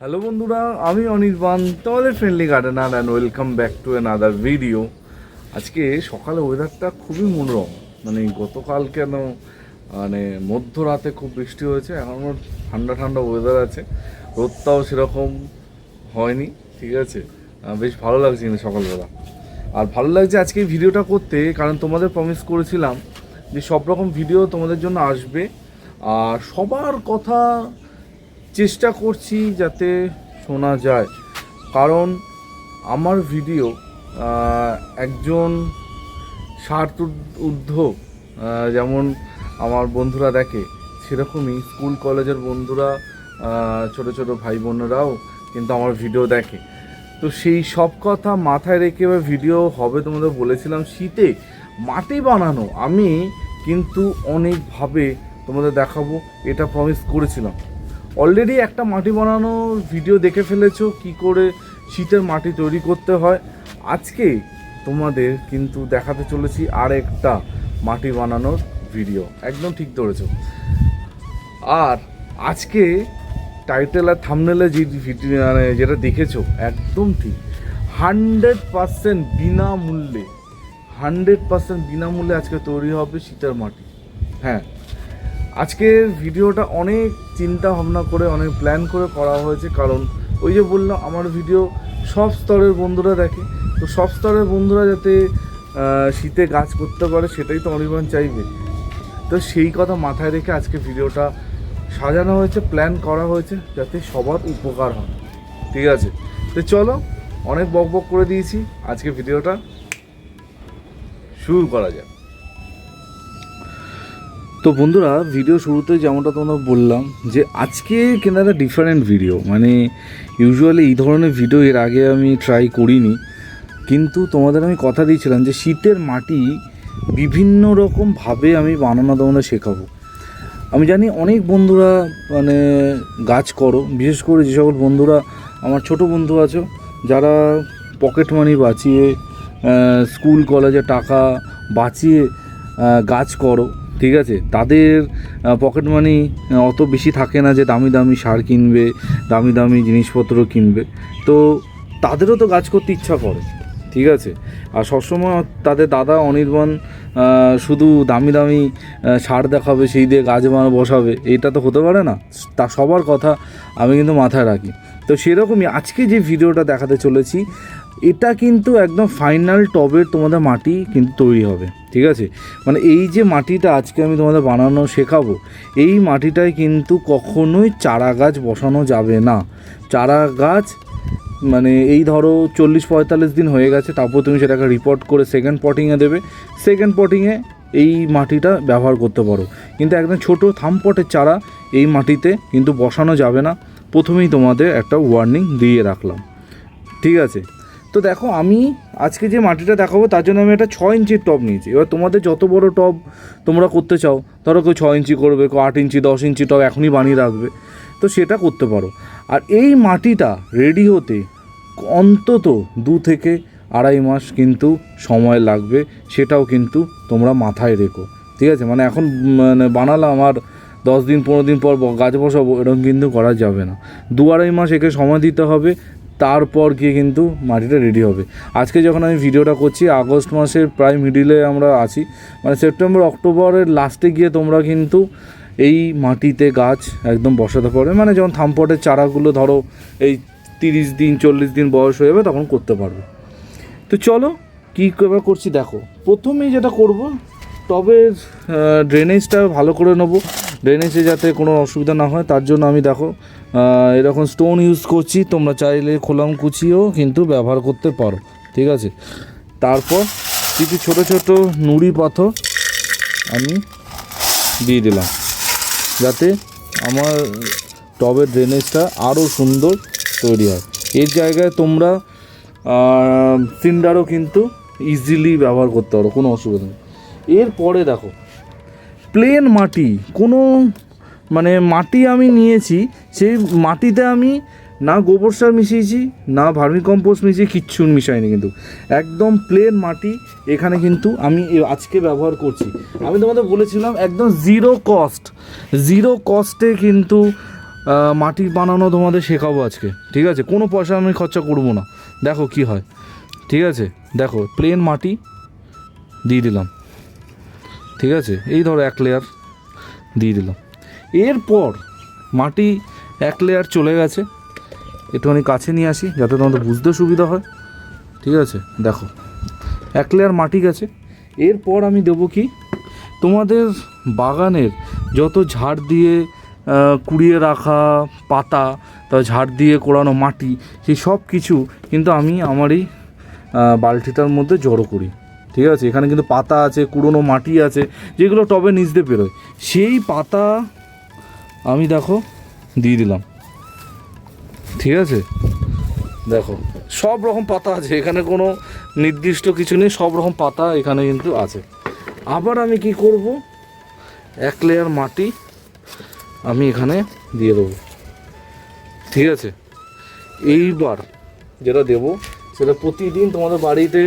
Hello বন্ধুরা, আমি অনির্বাণ, তোমাদের friendly gardener and welcome back to another video আজকে সকালে ওয়েদারটা খুবই মনোরম। মানে গতকাল কেন মানে মধ্যরাতে খুব বৃষ্টি হয়েছে, এখনও ঠান্ডা ঠান্ডা ওয়েদার আছে। রোদটাও সেরকম হয়নি, ঠিক আছে? বেশ ভালো লাগছে কিন্তু সকালবেলা। আর ভালো লাগছে আজকে এই ভিডিওটা করতে, কারণ তোমাদের প্রমিস করেছিলাম যে সব রকম ভিডিও তোমাদের জন্য আসবে। আর সবার কথা চেষ্টা করছি যাতে শোনা যায়। কারণ আমার ভিডিও একজন স্বার্থ ঊর্ধ্ব যেমন আমার বন্ধুরা দেখে, সেরকমই স্কুল কলেজের বন্ধুরা ছোট ছোট ভাই বোনেরাও কিন্তু আমার ভিডিও দেখে। তো সেই সব কথা মাথায় রেখে এবার ভিডিও হবে তোমাদের বলেছিলাম শীতে। মাটি বানানো, আমি কিন্তু অনেকভাবে তোমাদের দেখাবো, এটা প্রমিস করেছিলাম। অলরেডি একটা মাটি বানানোর ভিডিও দেখে ফেলেছো, কি করে শীতের মাটি তৈরি করতে হয়। আজকে তোমাদের কিন্তু দেখাতে চলেছি আর একটা মাটি বানানোর ভিডিও একদম ঠিক ধরেছো। আর আজকে টাইটেল আর থামনেলে যে ভিডিও মানে যেটা দেখেছ, একদম ঠিক। হান্ড্রেড পার্সেন্ট বিনামূল্যে হান্ড্রেড পার্সেন্ট বিনামূল্যে আজকে তৈরি হবে শীতের মাটি। হ্যাঁ আজকের ভিডিওটা অনেক চিন্তা ভাবনা করে, অনেক প্ল্যান করে করা হয়েছে। কারণ ওই যে বললাম, আমার ভিডিও সব স্তরের বন্ধুরা দেখে। তো সব স্তরের বন্ধুরা যাতে শীতে গাছ করতে পারে, সেটাই তো অনির্বাণ চাইবে। তো সেই কথা মাথায় রেখে আজকে ভিডিওটা সাজানো হয়েছে প্ল্যান করা হয়েছে, যাতে সবার উপকার হয়। ঠিক আছে? তো চলো, অনেক বক বক করে দিয়েছি। আজকে ভিডিওটা শুরু করা যাক। তো বন্ধুরা ভিডিও শুরুতে যেমনটা তোমরা বললাম যে আজকে কেন একটা ডিফারেন্ট ভিডিও মানে ইউজুয়ালি এই ধরনের ভিডিও এর আগে আমি ট্রাই করিনি। কিন্তু তোমাদের আমি কথা দিয়েছিলাম যে শীতের মাটি বিভিন্ন রকমভাবে আমি বানানো তোমাদের শেখাবো। আমি জানি অনেক বন্ধুরা মানে গাছ করো, বিশেষ করে যে সকল বন্ধুরা, আমার ছোট বন্ধু আছো, যারা পকেট মানি বাঁচিয়ে স্কুল কলেজে টাকা বাঁচিয়ে গাছ করো ঠিক আছে? তাদের পকেট মানি অত বেশি থাকে না যে দামি দামি সার কিনবে, দামি দামি জিনিসপত্র কিনবে। তো তাদেরও তো গাছ করতে ইচ্ছা করে, ঠিক আছে? আর সবসময় তাদের দাদা অনির্বাণ শুধু দামি দামি সার দেখাবে, সেই দিয়ে গাছ বানা বসাবে, এটা তো হতে পারে না। তা সবার কথা আমি কিন্তু মাথায় রাখি। তো সেরকমই আজকে যে ভিডিওটা দেখাতে চলেছি এটা কিন্তু একদম ফাইনাল টবের তোমাদের মাটি কিন্তু তৈরি হবে, ঠিক আছে? মানে এই যে মাটিটা আজকে আমি তোমাদের বানানো শেখাবো, এই মাটিটায় কিন্তু কখনোই চারা গাছ বসানো যাবে না। চারা গাছ মানে এই ধরো চল্লিশ পঁয়তাল্লিশ দিন হয়ে গেছে, তারপর তুমি সেটাকে রিপোর্ট করে সেকেন্ড পটিংয়ে দেবে। সেকেন্ড পটিংয়ে এই মাটিটা ব্যবহার করতে পারো। কিন্তু একদম ছোট থামপটের চারা এই মাটিতে কিন্তু বসানো যাবে না। প্রথমেই তোমাদের একটা ওয়ার্নিং দিয়ে রাখলাম, ঠিক আছে? তো দেখো, আমি আজকে যে মাটিটা দেখাবো, তার জন্য আমি একটা ছ ইঞ্চির টব নিয়েছি। এবার তোমাদের যত বড় টব তোমরা করতে চাও, ধরো কেউ ছ ইঞ্চি করবে, কেউ আট ইঞ্চি, দশ ইঞ্চি টব এখনই বানিয়ে রাখবে, তো সেটা করতে পারো। আর এই মাটিটা রেডি হতে অন্তত দু থেকে আড়াই মাস কিন্তু সময় লাগবে, সেটাও কিন্তু তোমরা মাথায় রেখো। ঠিক আছে? মানে এখন মানে বানালাম আর দশ দিন, পনেরো দিন পর গাছ বসাবো, এরকম কিন্তু করা যাবে না। দু আড়াই মাস একে সময় দিতে হবে তারপর গিয়ে কিন্তু মাটিটা রেডি হবে। আজকে যখন আমি ভিডিওটা করছি, আগস্ট মাসের প্রায় মিডিলে আমরা আছি। মানে সেপ্টেম্বর অক্টোবরের লাস্টে গিয়ে তোমরা কিন্তু এই মাটিতে গাছ একদম বসাতে পারবে। মানে যখন থামপটের চারাগুলো ধরো এই তিরিশ দিন, চল্লিশ দিন বয়স হয়ে যাবে, তখন করতে পারবে। তো চলো, কী করছি দেখো। প্রথমেই যেটা করব টবের ড্রেনেজটা ভালো করে নেব। ড্রেনেজে যাতে কোনো অসুবিধা না হয়, তার জন্য আমি দেখো এরকম স্টোন ইউজ করছি। তোমরা চাইলে খোলাম কুচিও কিন্তু ব্যবহার করতে পারো, ঠিক আছে? তারপর কিছু ছোট ছোট নুড়ি পাথর আমি দিয়ে দিলাম, যাতে আমার টবের ড্রেনেজটা আরও সুন্দর তৈরি হয়। এর জায়গায় তোমরা সিন্ডারও কিন্তু ইজিলি ব্যবহার করতে পারো, কোনো অসুবিধা নেই। এরপরে দেখো প্লেন মাটি, কোনো মানে মাটি আমি নিয়েছি, সেই মাটিতে আমি না গোবর সার মিশিয়েছি, না ভার্মি কম্পোস্ট মিশিয়ে কিচ্ছু মিশাইনি কিন্তু। একদম প্লেন মাটি এখানে কিন্তু আমি আজকে ব্যবহার করছি। আমি তোমাদের বলেছিলাম একদম জিরো কস্ট জিরো কস্টে কিন্তু মাটি বানানো তোমাদের শেখাবো আজকে, ঠিক আছে? কোনো পয়সা আমি খরচা করব না। দেখো কি হয়, ঠিক আছে? দেখো প্লেন মাটি দিয়ে দিলাম। ঠিক আছে? এই ধরো এক লেয়ার দিয়ে দিলাম। এরপর মাটি এক লেয়ার চলে গেছে। একটুখানি কাছে নিয়ে আসি, যাতে তোমাদের বুঝতে সুবিধা হয়। ঠিক আছে? দেখো, এক লেয়ার মাটি গেছে। এরপর আমি দেবো কি? তোমাদের বাগানের যত ঝাড় দিয়ে কুড়িয়ে রাখা পাতা, তা ঝাড় দিয়ে কোড়ানো মাটি সেই সব কিছু কিন্তু আমি আমার এই বালতিটার মধ্যে জড়ো করি। ঠিক আছে? এখানে কিন্তু পাতা আছে, কুড়োনো মাটি আছে, যেগুলো টবে নিচ দিয়ে বেরোয়। সেই পাতা আমি দেখো, দিয়ে দিলাম। ঠিক আছে? দেখো, সব রকম পাতা আছে। এখানে কোনো নির্দিষ্ট কিছু নেই, সব রকম পাতা এখানে কিন্তু আছে। আবার আমি কি করব? এক লেয়ার মাটি আমি এখানে দিয়ে দেবো। ঠিক আছে? এইবার যেটা দেব, সেটা প্রতিদিন তোমাদের বাড়িতে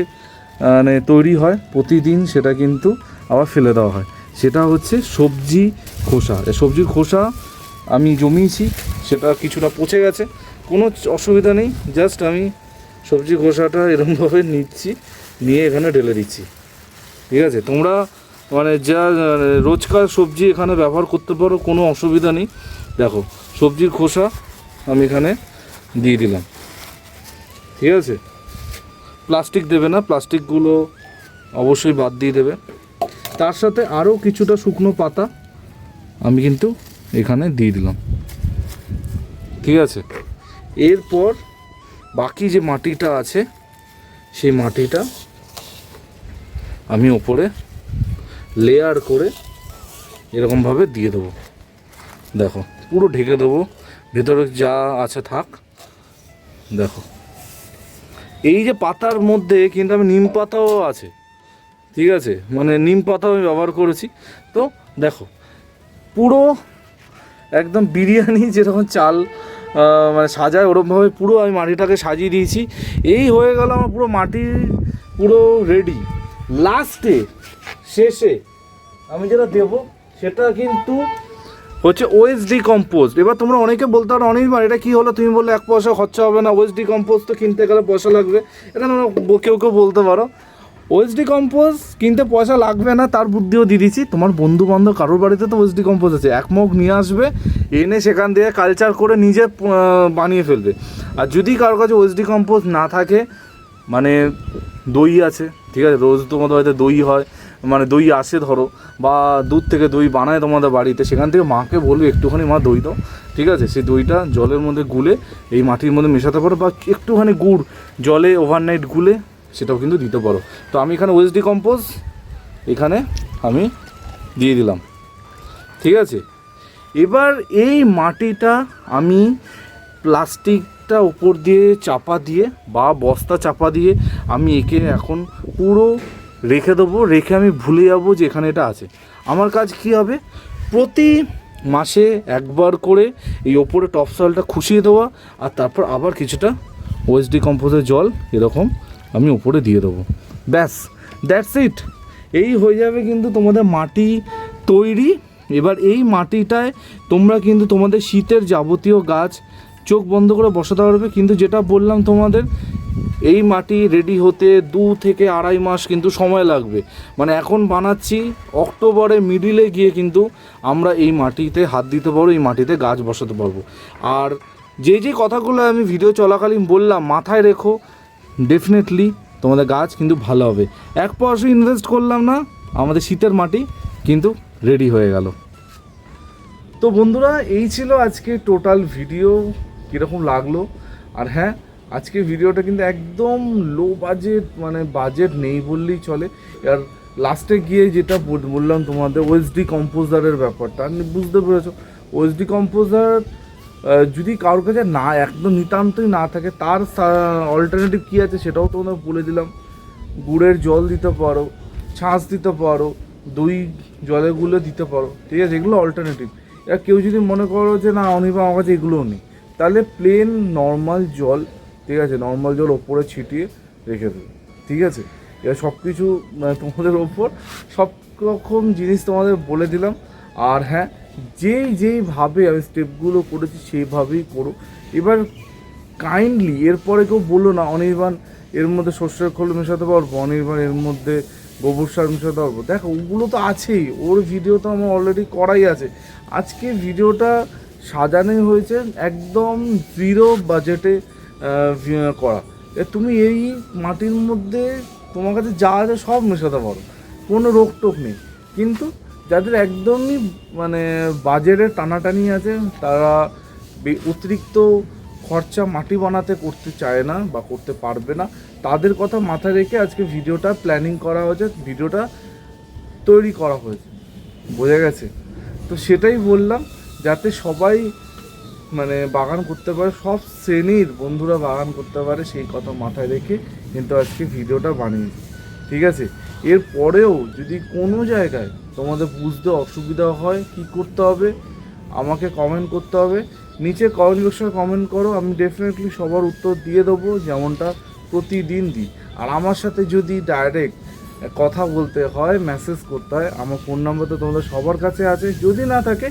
মানে তৈরি হয়, প্রতিদিন সেটা কিন্তু আবার ফেলে দেওয়া হয়। সেটা হচ্ছে সবজি খোসা। সবজির খোসা আমি জমিয়েছি, সেটা কিছুটা পচে গেছে। কোনো অসুবিধা নেই, জাস্ট আমি সবজি খোসাটা এরকমভাবে নিচ্ছি, নিয়ে এখানে ঢেলে দিচ্ছি। ঠিক আছে? তোমরা মানে যা মানে রোজকার সবজি এখানে ব্যবহার করতে পারো, কোনো অসুবিধা নেই। দেখো, সবজির খোসা আমি এখানে দিয়ে দিলাম। ঠিক আছে? প্লাস্টিক দেবে না, প্লাস্টিকগুলো অবশ্যই বাদ দিয়ে দেবে। তার সাথে আরও কিছুটা শুকনো পাতা আমি কিন্তু এখানে দিয়ে দিলাম। ঠিক আছে? এরপর বাকি যে মাটিটা আছে, সেই মাটিটা আমি ওপরে লেয়ার করে এরকমভাবে দিয়ে দেবো। দেখো, পুরো ঢেকে দেবো। ভেতরে যা আছে থাক। দেখো। এই যে পাতার মধ্যে কিন্তু আমি নিম পাতাও আছে, ঠিক আছে? মানে নিম পাতাও আমি ব্যবহার করেছি। তো দেখো, পুরো একদম বিরিয়ানি যেরকম চাল মানে সাজায় ওরকমভাবে পুরো আমি মাটিটাকে সাজিয়ে দিয়েছি। এই হয়ে গেল আমার পুরো মাটি পুরো রেডি লাস্টে শেষে আমি যেটা দেব, সেটা কিন্তু হচ্ছে ওএসডি কম্পোস্ট এবার তোমরা অনেকে বলতে পারো অনেকবার এটা কি হলো? তুমি বললে এক পয়সা খরচা হবে না। ওএসডি কম্পোস্ট তো কিনতে গেলে পয়সা লাগবে। এটা তোমরা কেউ কেউ বলতে পারো। ওএসডি কম্পোস্ট কিনতে পয়সা লাগবে না, তার বুদ্ধিও দিয়ে দিচ্ছি। তোমার বন্ধু বান্ধব কারোর বাড়িতে তো ওএসডি কম্পোস্ট আছে। এক মগ নিয়ে আসবে, এনে সেখান থেকে কালচার করে নিজে বানিয়ে ফেলবে। আর যদি কারোর কাছে ওএসডি কম্পোস্ট না থাকে মানে দই আছে, ঠিক আছে? রোজ তোমাদের হয়তো দই হয় মানে দই আসে ধরো, বা দুধ থেকে দই বানায় তোমাদের বাড়িতে, সেখান থেকে মাকে বলবে, একটুখানি মা দই দাও। ঠিক আছে? সেই দইটা জলের মধ্যে গুলে, এই মাটির মধ্যে মেশাতে পারো, বা একটুখানি গুড় জলে ওভারনাইট গুলে, সেটাও কিন্তু দিতে পারো। তো আমি এখানে ওয়েস্ট কম্পোজ এখানে আমি দিয়ে দিলাম। ঠিক আছে? এবার এই মাটিটা আমি প্লাস্টিকটা উপর দিয়ে চাপা দিয়ে, বা বস্তা চাপা দিয়ে, আমি একে এখন পুরো রেখে দেবো, রেখে আমি ভুলে যাব যে এখানে এটা আছে। আমার কাজ কি হবে? প্রতি মাসে একবার করে এই ওপরে টপ সয়েলটা খুশিয়ে দেওয়া আর তারপর আবার কিছুটা ওএসডি কম্পোজের জল এরকম আমি উপরে দিয়ে দেবো। ব্যাস দ্যাটস ইট এই হয়ে যাবে কিন্তু তোমাদের মাটি তৈরি। এবার এই মাটিটায় তোমরা কিন্তু তোমাদের শীতের যাবতীয় গাছ চোখ বন্ধ করে বসাতে পারবে। কিন্তু যেটা বললাম তোমাদের এই মাটি রেডি হতে দু থেকে আড়াই মাস কিন্তু সময় লাগবে। মানে এখন বানাচ্ছি অক্টোবরের মিডিলে গিয়ে কিন্তু আমরা এই মাটিতে হাত দিতে পারব, এই মাটিতে গাছ বসাতে পারব। আর যে যে কথাগুলো আমি ভিডিও চলাকালীন বললাম, মাথায় রেখো ডেফিনেটলি তোমাদের গাছ কিন্তু ভালো হবে। এক পয়সা ইনভেস্ট করলাম না, আমাদের শীতের মাটি কিন্তু রেডি হয়ে গেল। তো বন্ধুরা, এই ছিল আজকে টোটাল ভিডিও কীরকম লাগল? আর হ্যাঁ আজকে ভিডিওটা কিন্তু একদম লো বাজেট মানে বাজেট নেই বললেই চলে। আর লাস্টে গিয়ে যেটা বললাম তোমাদের ওএসডি কম্পোজারের ব্যাপারটা আপনি বুঝতে পেরেছ। ওএসডি কম্পোজার যদি কারোর কাছে না, একদম নিতান্তই না থাকে, তার অল্টারনেটিভ কী আছে সেটাও তোমাদের বলে দিলাম। গুড়ের জল দিতে পারো, ছাঁচ দিতে পারো, দই জলে দিতে পারো, ঠিক আছে, এগুলো অল্টারনেটিভ এবার কেউ যদি মনে করো যে না অনিবা আমার কাছে এগুলোও নেই, তাহলে প্লেন নর্মাল জল ঠিক আছে নর্মাল জল ওপরে ছিটিয়ে রেখে দেবে, ঠিক আছে? এবার সব কিছু মানে তোমাদের ওপর সব রকম জিনিস তোমাদের বলে দিলাম। আর হ্যাঁ যেই যেইভাবে আমি স্টেপগুলো করেছি সেইভাবেই করো। এবার কাইন্ডলি এরপরে কেউ বলল না, অনির্বাণ এর মধ্যে শস্যের খোল মেশাতে পারব, অনির্বাণ এর মধ্যে গোবর সার মেশাতে পারব। দেখো, ওগুলো তো আছেই, ওর ভিডিও তো আমার অলরেডি করাই আছে। আজকে ভিডিওটা সাজানোই হয়েছে একদম জিরো বাজেটে করা। তুমি এই মাটির মধ্যে তোমার কাছে যা আছে সব মেশাতে পারো। কোনো রোগ টোক নেই। কিন্তু যাদের একদমই মানে বাজেটের টানাটানি আছে, তারা অতিরিক্ত খরচা মাটি বানাতে করতে চায় না বা করতে পারবে না। তাদের কথা মাথায় রেখে আজকে ভিডিওটা প্ল্যানিং করা হয়েছে, ভিডিওটা তৈরি করা হয়েছে। বোঝা গেছে? তো সেটাই বললাম, যাতে সবাই মানে বাগান করতে পারে, সব শ্রেণির বন্ধুরা বাগান করতে পারে, সেই কথা মাথায় রেখে কিন্তু আজকে ভিডিওটা বানিয়েছি ঠিক আছে? এর পরেও যদি কোনো জায়গায় তোমাদের বুঝতে অসুবিধা হয় কি করতে হবে, আমাকে কমেন্ট করতে হবে। নিচে কমেন্ট বক্সে কমেন্ট করো, আমি ডেফিনেটলি সবার উত্তর দিয়ে দেবো যেমনটা প্রতিদিন দিই। আর আমার সাথে যদি ডাইরেক্ট কথা বলতে হয় মেসেজ করতে হয়, আমার ফোন নাম্বার তো তোমাদের সবার কাছে আছে। যদি না থাকে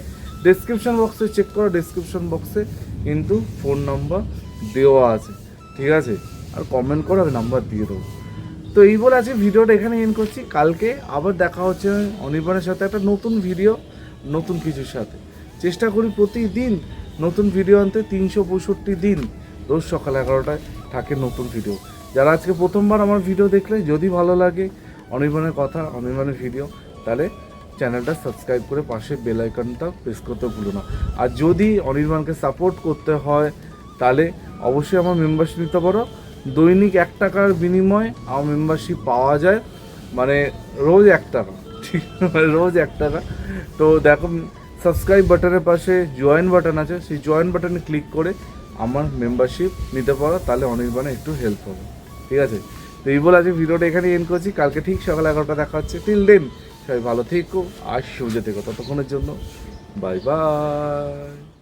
ডেসক্রিপশন বক্সে চেক করো ডেসক্রিপশন বক্সে কিন্তু ফোন নাম্বার দেওয়া আছে, ঠিক আছে? আর কমেন্ট করো, আমি নাম্বার দিয়ে দেবো। তো এই বলে আজকে ভিডিওটা এখানে এন্ড করছি। কালকে আবার দেখা হচ্ছে অনির্বাণের সাথে একটা নতুন ভিডিও নতুন কিছুর সাথে। চেষ্টা করি প্রতিদিন নতুন ভিডিও আনতে, তিনশো পঁয়ষট্টি দিন। রোজ সকাল এগারোটায় থাকে নতুন ভিডিও যারা আজকে প্রথমবার আমার ভিডিও দেখলে, যদি ভালো লাগে অনির্বাণের কথা, অনির্বাণের ভিডিও তাহলে চ্যানেলটা সাবস্ক্রাইব করে পাশে বেল আইকনটা প্রেস করতে ভুলো না। আর যদি অনির্বাণকে সাপোর্ট করতে হয়, তাহলে অবশ্যই আমার মেম্বারশিপ নিতে পারো। দৈনিক এক টাকার বিনিময়ে আমার মেম্বারশিপ পাওয়া যায়। মানে রোজ এক টাকা, ঠিক মানে রোজ এক টাকা। তো দেখো সাবস্ক্রাইব বাটনের পাশে জয়েন বাটন আছে। সেই জয়েন বাটনে ক্লিক করে আমার মেম্বারশিপ নিতে পারো। তাহলে অনির্বাণে একটু হেল্প হবে। ঠিক আছে? তো এই বলে আজকে ভিডিওটা এখানে এন্ড করছি। কালকে ঠিক সকাল এগারোটা দেখা হচ্ছে। টিল দেন সবাই ভালো থেকো আর সুবিধা থেকো ততক্ষণের জন্য। Bye bye.